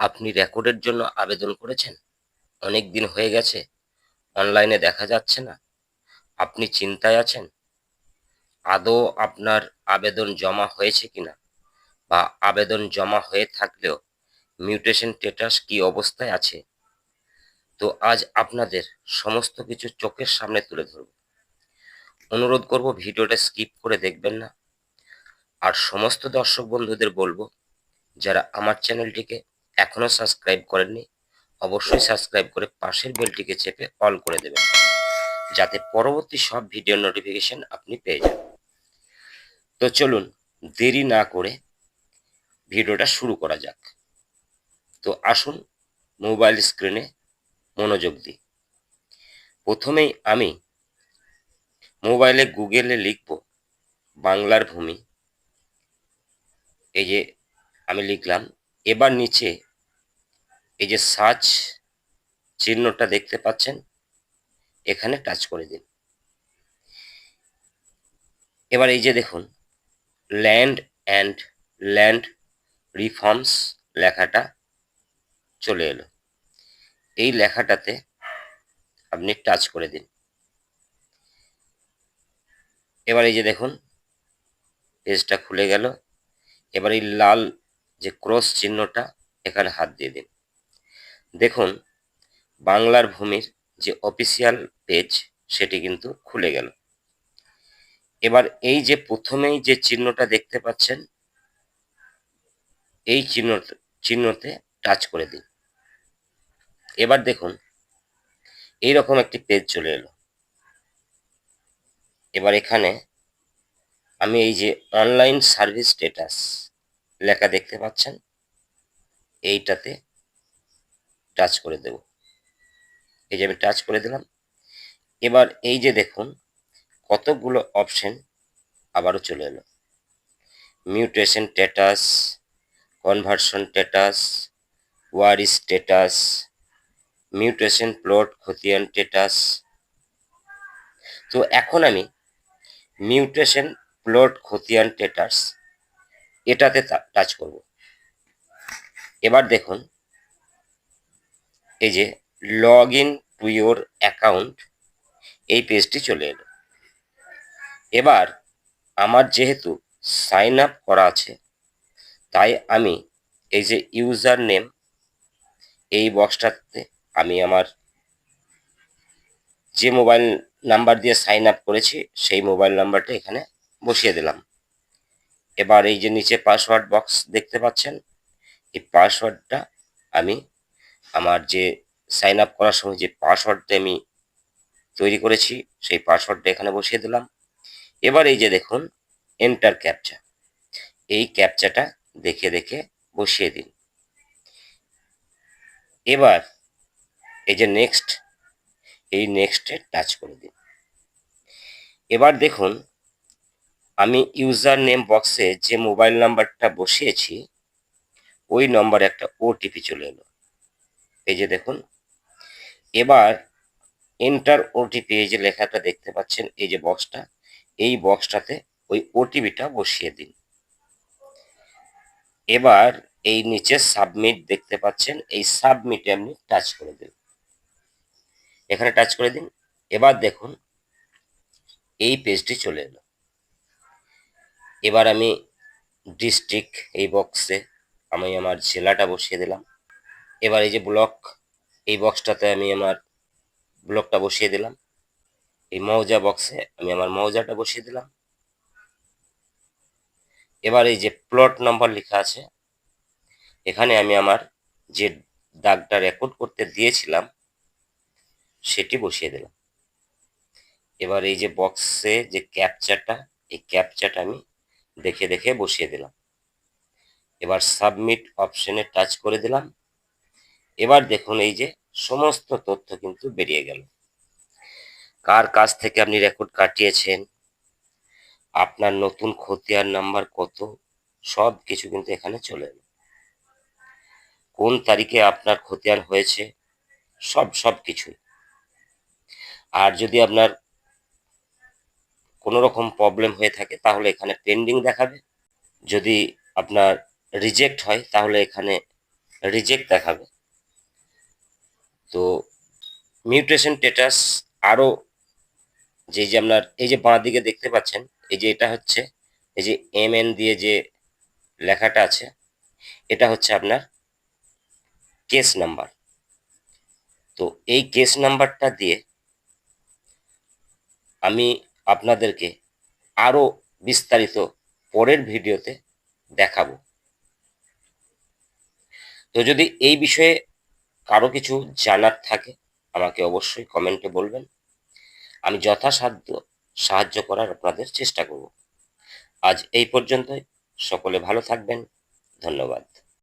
আপনি রেকর্ডের জন্য আবেদন করেছেন? অনেক দিন হয়ে গেছে অনলাইনে দেখা যাচ্ছে না। আপনি চিন্তায় আছেন? আদৌ আপনার আবেদন জমা হয়েছে কিনা? বা আবেদন জমা হয়ে থাকলেও মিউটেশন স্টেটাস কি অবস্থায় আছে? তো আজ আপনাদের সমস্ত কিছু চোখের সামনে তুলে ধরব। অনুরোধ করব ভিডিওটা স্কিপ করে দেখবেন না। আর সমস্ত দর্শক বন্ধুদের বলব, যারা আমার চ্যানেলটিকে এখনও সাবস্ক্রাইব করেননি, অবশ্যই সাবস্ক্রাইব করে পাশের বেলটিকে চেপে অল করে দেবেন, যাতে পরবর্তী সব ভিডিও নোটিফিকেশন আপনি পেয়ে যান। তো চলুন, দেরি না করে ভিডিওটা শুরু করা যাক। তো আসুন মোবাইল স্ক্রিনে মনোযোগ দিই। প্রথমেই আমি মোবাইলে গুগলে লিখব বাংলার ভূমি। এই যে আমি লিখলাম, এবার নিচে এই যে সার্চ চিহ্নটা দেখতে পাচ্ছেন, এখানে টাচ করে দিন। এবার এই যে দেখুন ল্যান্ড অ্যান্ড ল্যান্ড রিফর্মস লেখাটা চলে এলো। এই লেখাটাতে আপনি টাচ করে দিন। এবার এই যে দেখুন, পেজটা খুলে গেল। এবার এই লাল যে ক্রস চিহ্নটা, এখানে হাত দিয়ে দিন। দেখুন, বাংলার ভূমির যে অফিসিয়াল পেজ সেটি কিন্তু খুলে গেল। এবার এই যে প্রথমেই যে চিহ্নটা দেখতে পাচ্ছেন, এই চিহ্ন চিহ্নতে টাচ করে দিন। এবার দেখুন এই রকম একটি পেজ চলে এলো। এবার এখানে আমি এই যে অনলাইন সার্ভিস স্ট্যাটাস লেখা দেখতে পাচ্ছেন, এইটাতে টাচ করে দেব। এই যে আমি টাচ করে দিলাম। এবার এই যে দেখুন, কতগুলো অপশন আবারও চলে এলো। Mutation status conversion status war status mutation plot khatian status তো এখন আমি মিউটেশন প্লট খতিয়ান স্ট্যাটাস এটাতে টাচ করব। এবার দেখুন এই যে log in to your account এই পেজটি চলে এলো। এবার আমার যেহেতু সাইন আপ করা আছে, তাই আমি এই যে ইউজার নেম এই বক্সটাতে আমি আমার যে মোবাইল নাম্বার দিয়ে সাইন আপ করেছি, সেই মোবাইল নাম্বারটা এখানে বসিয়ে দিলাম। এবার এই যে নিচে পাসওয়ার্ড বক্স দেখতে পাচ্ছেন, এই পাসওয়ার্ডটা আমি আমার যে সাইন আপ করার সময় যে পাসওয়ার্ডটা আমি তৈরি করেছি, সেই পাসওয়ার্ডটা এখানে বসিয়ে দিলাম। এবার এই যে দেখুন এন্টার ক্যাপচা এই ক্যাপচাটা দেখে দেখে বসিয়ে দিন। এবার এই যে নেক্সট এই নেক্সটে টাচ করে দিন। এবার দেখুন, আমি ইউজার নেম বক্সে যে মোবাইল নাম্বারটা বসিয়েছি, ওই নম্বরে একটা ওটিপি চলে এলো। এই যে দেখুন, এবার এন্টার ওটিপি এই যে লেখাটা দেখতে পাচ্ছেন, এই যে বক্সটা এই বক্সটাতে ওই ওটিপিটা বসিয়ে দিন। এবার এই নিচে সাবমিট দেখতে পাচ্ছেন, এই সাবমিটে আপনি টাচ করে দিন। এখানে টাচ করে দিন, এবার দেখুন, এই পেজটি চলে এলো। এবার আমি ডিস্ট্রিক্ট এই বক্সে আমি আমার জেলাটা বসিয়ে দিলাম। এবার এই যে ব্লক এই বক্সটাতে আমি আমার ব্লকটা বসিয়ে দিলাম। এই মৌজা বক্সে আমি আমার মৌজাটা বসিয়ে দিলাম। এবার এই যে প্লট নম্বর লেখা আছে, এখানে আমি আমার যে দাগটা রেকর্ড করতে দিয়েছিলাম, সেটি বসিয়ে দিলাম। এবার এই যে বক্সে যে ক্যাপচারটা এই ক্যাপচারটা আমি দেখে দেখে বসিয়ে দিলাম। এবার সাবমিট অপশনে টাচ করে দিলাম। এবার দেখুন এই যে সমস্ত তথ্য কিন্তু বেরিয়ে গেল। কার কাছ থেকে আপনি রেকর্ড কাটিয়েছেন? আপনার নতুন খতিয়ার নাম্বার কত? সব কিছু কিন্তু এখানে চলে এলো। কোন তারিখে আপনার খতিয়ান হয়েছে? সব সব কিছুই আর যদি আপনার কোনো রকম প্রবলেম হয়ে থাকে, তাহলে এখানে পেন্ডিং দেখাবে। যদি আপনার রিজেক্ট হয়, তাহলে এখানে রিজেক্ট দেখাবে। তো মিউটেশন স্টেটাস আরও যে যে আপনার, এই যে বাঁ দিকে দেখতে পাচ্ছেন, এই যে এটা হচ্ছে, এই যে এম এন দিয়ে যে লেখাটা আছে, এটা হচ্ছে আপনার কেস নাম্বার তো এই কেস নাম্বারটা দিয়ে আমি আপনাদেরকে আরও বিস্তারিত পরের ভিডিওতে দেখাবো। তো যদি এই বিষয়ে কারও কিছু জানার থাকে, আমাকে অবশ্যই কমেন্টে বলবেন। আমি যথাসাধ্য সাহায্য করার আপনাদের চেষ্টা করব। আজ এই পর্যন্তই। সকলে ভালো থাকবেন। ধন্যবাদ।